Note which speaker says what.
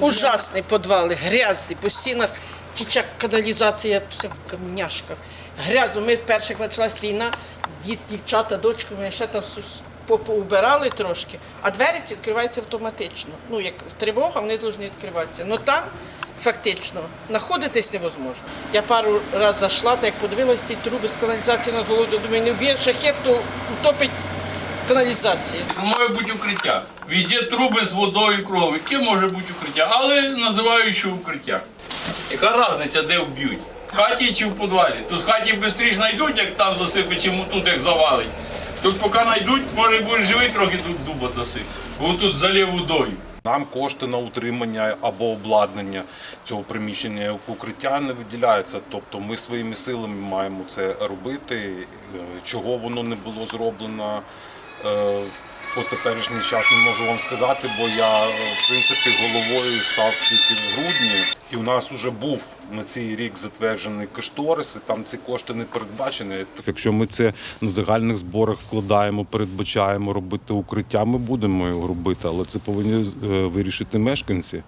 Speaker 1: Ужасні підвали, грязні, по стінах тіча каналізація, все в камняшках. Грязно. Ми перше, як почалась війна, дід, дівчата, дочку, ми ще там поубирали трошки, а двері відкриваються автоматично. Ну, як тривога, вони повинні відкриватися. Ну там фактично знаходитись невозможно. Я пару разів зайшла, так як подивилась ті труби з каналізації над головою, думаю, не вб'є шахет, то утопить каналізація.
Speaker 2: Має бути укриття. Везде труби з водою кров'ю, Яке може бути укриття? Але називають, що укриття. Яка різниця, де вб'ють? В хаті чи в підвалі? Тут в хаті швидше знайдуть, як там засипать, чим тут як завалить. Тут поки знайдуть, може будеш живий трохи тут дуба досить. Бо тут залив водою.
Speaker 3: Нам кошти на утримання або обладнання цього приміщення як укриття не виділяються. Тобто ми своїми силами маємо це робити. Е, Чого воно не було зроблено е, по теперішній час не можу вам сказати, бо я в принципі головою став тільки в грудні, і у нас вже був на цей рік затверджений кошторис, і там ці кошти не передбачені. Якщо ми це на загальних зборах вкладаємо, передбачаємо робити укриття, ми будемо його робити, але це повинні е, вирішити мешканці.